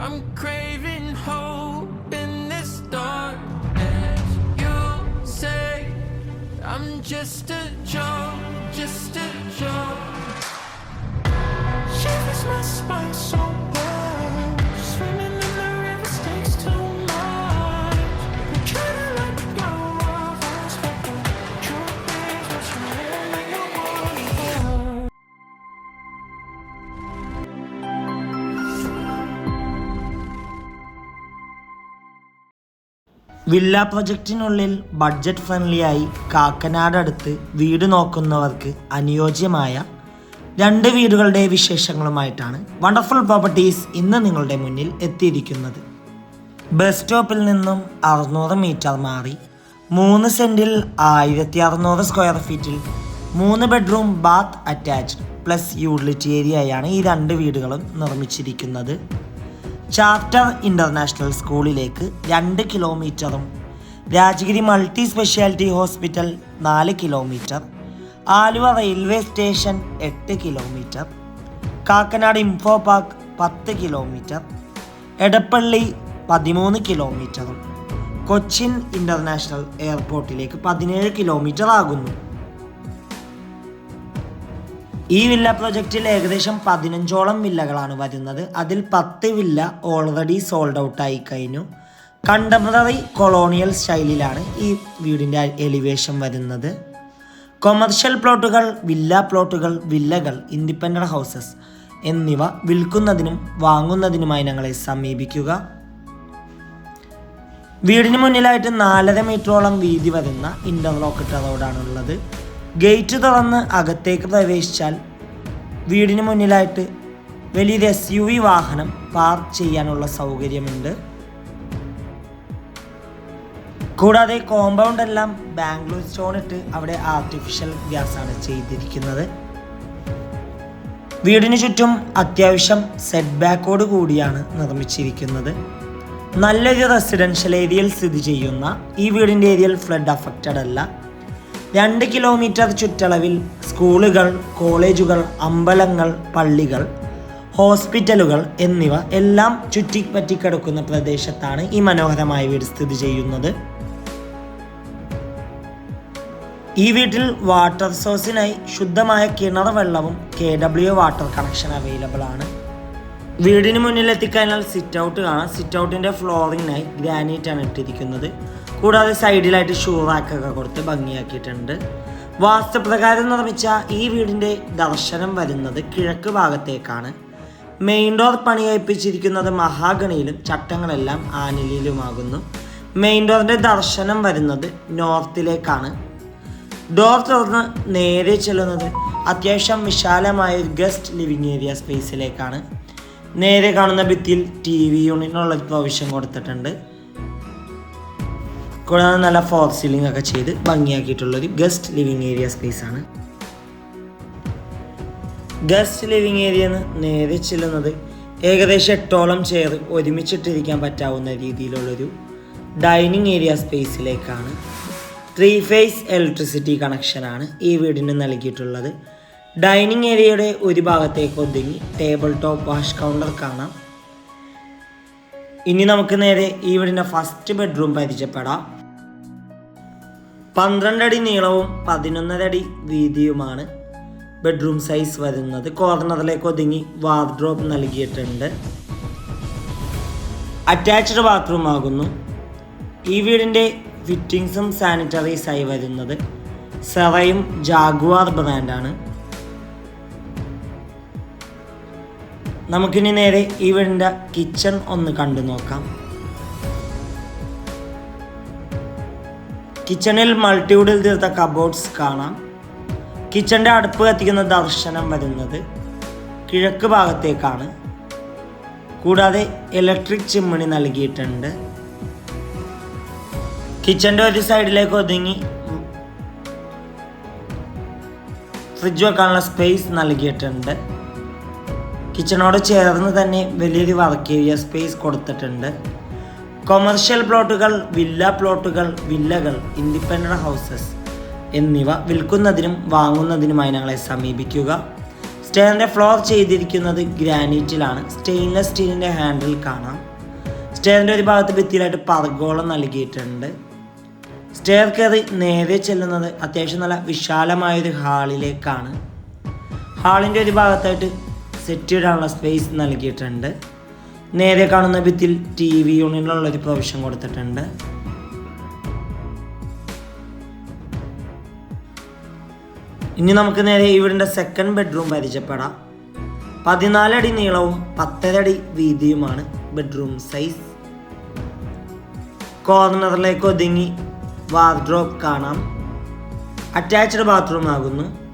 I'm craving hope in this dark darkness. You say I'm just a joke, just a joke. Shivers my spine so villa പ്രൊജക്റ്റിനുള്ളിൽ budget ഫ്രണ്ട്ലിയായി കാക്കനാട് അടുത്ത് വീട് നോക്കുന്നവർക്ക് അനുയോജ്യമായ രണ്ട് വീടുകളുടെ വിശേഷങ്ങളുമായിട്ടാണ് wonderful properties ഇന്ന് നിങ്ങളുടെ മുന്നിൽ എത്തിയിരിക്കുന്നത്. ബസ് സ്റ്റോപ്പിൽ നിന്നും അറുന്നൂറ് മീറ്റർ മാറി മൂന്ന് സെന്റിൽ ആയിരത്തി അറുന്നൂറ് സ്ക്വയർ ഫീറ്റിൽ മൂന്ന് bedroom bath attached plus utility ഏരിയയാണ് ഈ രണ്ട് വീടുകളും നിർമ്മിച്ചിരിക്കുന്നത്. ചാർട്ടർ ഇന്റർനാഷണൽ സ്കൂളിലേക്ക് രണ്ട് കിലോമീറ്ററും രാജഗിരി മൾട്ടി സ്പെഷ്യാലിറ്റി ഹോസ്പിറ്റൽ നാല് കിലോമീറ്റർ ആലുവ റെയിൽവേ സ്റ്റേഷൻ എട്ട് കിലോമീറ്റർ കാക്കനാട് ഇൻഫോ പാർക്ക് പത്ത് കിലോമീറ്റർ എടപ്പള്ളി പതിമൂന്ന് കിലോമീറ്ററും കൊച്ചിൻ ഇന്റർനാഷണൽ എയർപോർട്ടിലേക്ക് പതിനേഴ് കിലോമീറ്റർ ആകുന്നു ഈ വില്ല പ്രൊജക്റ്റിൽ ഏകദേശം പതിനഞ്ചോളം വില്ലകളാണ് വരുന്നത്. അതിൽ പത്ത് വില്ല ഓൾറെഡി സോൾഡ് ഔട്ട് ആയി കഴിഞ്ഞു. കണ്ടംപററി കൊളോണിയൽ സ്റ്റൈലിലാണ് ഈ വീടിന്റെ എലിവേഷൻ വരുന്നത്. കൊമേർഷ്യൽ പ്ലോട്ടുകൾ വില്ല പ്ലോട്ടുകൾ വില്ലകൾ ഇൻഡിപെൻഡന്റ് ഹൗസസ് എന്നിവ വിൽക്കുന്നതിനും വാങ്ങുന്നതിനുമായി ഞങ്ങളെ സമീപിക്കുക. വീടിന് മുന്നിലായിട്ട് നാലര മീറ്ററോളം വീതി വരുന്ന ഇന്റർലോക്കിട്ട റോഡാണുള്ളത് ഗേറ്റ് തുറന്ന് അകത്തേക്ക് പ്രവേശിച്ചാൽ വീടിന് മുന്നിലായിട്ട് വലിയൊരു എസ് യു വി വാഹനം പാർക്ക് ചെയ്യാനുള്ള സൗകര്യമുണ്ട്. കൂടാതെ കോമ്പൗണ്ട് എല്ലാം ബാംഗ്ലൂർ സ്റ്റോൺ ഇട്ട് അവിടെ ആർട്ടിഫിഷ്യൽ ഗ്യാസ് ആണ് ചെയ്തിരിക്കുന്നത്. വീടിന് ചുറ്റും അത്യാവശ്യം സെറ്റ് ബാക്കോട് കൂടിയാണ് നിർമ്മിച്ചിരിക്കുന്നത്. നല്ലൊരു റെസിഡൻഷ്യൽ ഏരിയയിൽ സ്ഥിതി ചെയ്യുന്ന ഈ വീടിന്റെ ഏരിയയിൽ ഫ്ലഡ് അഫക്റ്റഡ് അല്ല. രണ്ട് കിലോമീറ്റർ ചുറ്റളവിൽ സ്കൂളുകൾ കോളേജുകൾ അമ്പലങ്ങൾ പള്ളികൾ ഹോസ്പിറ്റലുകൾ എന്നിവ എല്ലാം ചുറ്റിപ്പറ്റി കിടക്കുന്ന പ്രദേശത്താണ് ഈ മനോഹരമായ വീട് സ്ഥിതി ചെയ്യുന്നത്. ഈ വീട്ടിൽ വാട്ടർ സോഴ്സിനായി ശുദ്ധമായ കിണർ വെള്ളവും K W water connection available ആണ്. വീടിന് മുന്നിൽ എത്തിക്കഴിഞ്ഞാൽ സിറ്റ് ഔട്ട് കാണാം സിറ്റ് ഔട്ടിന്റെ ഫ്ലോറിങ്ങിനായി ആണ് ഇട്ടിരിക്കുന്നത്. കൂടാതെ സൈഡിലായിട്ട് ഷൂ റാക്കൊക്കെ കൊടുത്ത് ഭംഗിയാക്കിയിട്ടുണ്ട്. വാസ്തുപ്രകാരം നിർമ്മിച്ച ഈ വീടിന്റെ ദർശനം വരുന്നത് കിഴക്ക് ഭാഗത്തേക്കാണ്. മെയിൻ ഡോർ പണി കഴിപ്പിച്ചിരിക്കുന്നത് മഹാഗണിയിലും ചട്ടങ്ങളെല്ലാം ആനിലിയിലുമാകുന്നു മെയിൻ ഡോറിന്റെ ദർശനം വരുന്നത് നോർത്തിലേക്കാണ്. ഡോർ തുറന്ന് നേരെ ചെല്ലുന്നത് അത്യാവശ്യം വിശാലമായ ഒരു ഗസ്റ്റ് ലിവിങ് ഏരിയ സ്പേസിലേക്കാണ് നേരെ കാണുന്ന ഭിത്തിയിൽ ടി വി യൂണിറ്റിനുള്ള പ്രൊവിഷൻ കൊടുത്തിട്ടുണ്ട്. കൂടാതെ നല്ല ഫോർ സീലിംഗ് ഒക്കെ ചെയ്ത് ഭംഗിയാക്കിയിട്ടുള്ളൊരു ഗസ്റ്റ് ലിവിങ് ഏരിയ സ്പേസ് ആണ്. ഗസ്റ്റ് ലിവിങ് ഏരിയ എന്ന് നേരെ ചെല്ലുന്നത് ഏകദേശം എട്ടോളം ചെയർ ഒരുമിച്ചിട്ടിരിക്കാൻ പറ്റാവുന്ന രീതിയിലുള്ളൊരു ഡൈനിങ് ഏരിയ സ്പേസിലേക്കാണ് ത്രീ ഫേസ് ഇലക്ട്രിസിറ്റി കണക്ഷനാണ് ഈ വീടിന് നൽകിയിട്ടുള്ളത്. ഡൈനിങ് ഏരിയയുടെ ഒരു ഭാഗത്തേക്ക് ഒതുങ്ങി ടേബിൾ ടോപ്പ് വാഷ് കൗണ്ടർ കാണാം. ഇനി നമുക്ക് നേരെ ഈ വീടിന്റെ ഫസ്റ്റ് ബെഡ്റൂം പരിചയപ്പെടാം. പന്ത്രണ്ടടി നീളവും പതിനൊന്നരടി വീതിയുമാണ്. ബെഡ്റൂം സൈസ് വരുന്നത് കോർണറിലേക്ക് ഒതുങ്ങി വാർഡ്രോബ് നൽകിയിട്ടുണ്ട്. അറ്റാച്ച്ഡ് ബാത്റൂം ആകുന്നു. ഈ വീടിന്റെ ഫിറ്റിങ്സും സാനിറ്ററീസായി വരുന്നത്. സെറയും ജാഗ്വാർ ബ്രാൻഡാണ് നമുക്കിനി നേരെ ഈ വീടിന്റെ കിച്ചൺ ഒന്ന് കണ്ടു നോക്കാം. കിച്ചണിൽ മൾട്ടിവുഡിൽ തീർത്ത കബോർഡ്സ് കാണാം. കിച്ചന്റെ അടുപ്പ് കത്തിക്കുന്ന ദർശനം വരുന്നത് കിഴക്ക് ഭാഗത്തേക്കാണ്. കൂടാതെ ഇലക്ട്രിക് ചിമ്മിണി നൽകിയിട്ടുണ്ട്. കിച്ചന്റെ ഒരു സൈഡിലേക്ക് ഒതുങ്ങി ഫ്രിഡ്ജ് വെക്കാനുള്ള സ്പേസ് നൽകിയിട്ടുണ്ട്. കിച്ചണോട് ചേർന്ന് തന്നെ വലിയൊരു വർക്ക് ഏരിയ സ്പേസ് കൊടുത്തിട്ടുണ്ട്. കൊമേർഷ്യൽ പ്ലോട്ടുകൾ വില്ല പ്ലോട്ടുകൾ വില്ലകൾ ഇൻഡിപെൻഡന്റ് ഹൗസസ് എന്നിവ വിൽക്കുന്നതിനും വാങ്ങുന്നതിനുമായി ഞങ്ങളെ സമീപിക്കുക. സ്റ്റെയറിന്റെ ഫ്ലോർ ചെയ്തിരിക്കുന്നത് ഗ്രാനൈറ്റിലാണ്. സ്റ്റെയിൻലെസ് സ്റ്റീലിന്റെ ഹാൻഡിൽ കാണാം. സ്റ്റെയറിന്റെ ഒരു ഭാഗത്ത് ഭിത്തിയിലായിട്ട് പർഗോളം നൽകിയിട്ടുണ്ട്. സ്റ്റെയർ കയറി നേരെ ചെല്ലുന്നത് അത്യാവശ്യം നല്ല വിശാലമായൊരു ഹാളിലേക്കാണ് ഹാളിന്റെ ഒരു ഭാഗത്തായിട്ട് സെറ്റ് സ്പേസ് നൽകിയിട്ടുണ്ട്. നേരെ കാണുന്ന ഭിത്തിയിൽ ടി വി യൂണിറ്റിനുള്ളൊരു പ്രൊവിഷൻ കൊടുത്തിട്ടുണ്ട്. ഇനി നമുക്ക് നേരെ ഇവിടുത്തെ സെക്കൻഡ് ബെഡ്റൂം പരിചയപ്പെടാം. പതിനാലടി നീളവും പത്തരടി വീതിയുമാണ് ബെഡ്റൂം സൈസ് കോർണറിലേക്ക് ഒതുങ്ങി വാർഡ്രോബ് കാണാം. അറ്റാച്ച്ഡ് ബാത്റൂം ആകുന്നു.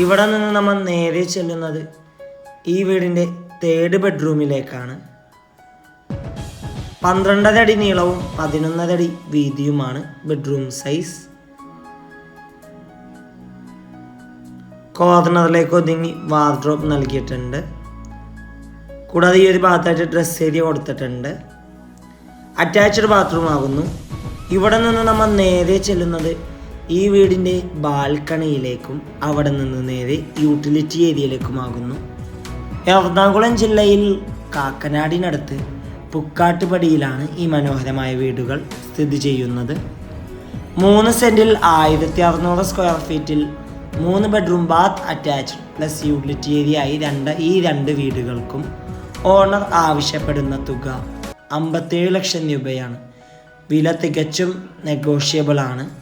ഇവിടെ നിന്ന് നമ്മൾ നേരെ ചെല്ലുന്നത് ഈ വീടിന്റെ തേർഡ് ബെഡ്റൂമിലേക്കാണ് പന്ത്രണ്ടര അടി നീളവും പതിനൊന്നര അടി വീതിയുമാണ് ബെഡ്റൂം സൈസ് കോർണറിലേക്ക് ഒതുങ്ങി വാർഡ്രോബ് നൽകിയിട്ടുണ്ട്. കൂടാതെ ഈ ഒരു ഭാഗത്തായിട്ട് ഡ്രസ് ഏരിയ കൊടുത്തിട്ടുണ്ട്. അറ്റാച്ച്ഡ് ബാത്റൂം ആകുന്നു. ഇവിടെ നിന്ന് നമ്മൾ നേരെ ചെല്ലുന്നത് ഈ വീടിന്റെ ബാൽക്കണിയിലേക്കും അവിടെ നിന്ന് നേരെ യൂട്ടിലിറ്റി ഏരിയയിലേക്കുമാകുന്നു. എറണാകുളം ജില്ലയിൽ കാക്കനാടിനടുത്ത് പുക്കാട്ടുപടിയിലാണ് ഈ മനോഹരമായ വീടുകൾ സ്ഥിതി ചെയ്യുന്നത്. മൂന്ന് സെന്റിൽ ആയിരത്തി അറുന്നൂറ് സ്ക്വയർ ഫീറ്റിൽ മൂന്ന് bedroom bath attached plus utility area ആയി രണ്ട് ഈ രണ്ട് വീടുകൾക്കും ഓണർ ആവശ്യപ്പെടുന്ന തുക അമ്പത്തേഴ് ലക്ഷം രൂപയാണ്. വില തികച്ചും നെഗോഷ്യബിൾ ആണ്.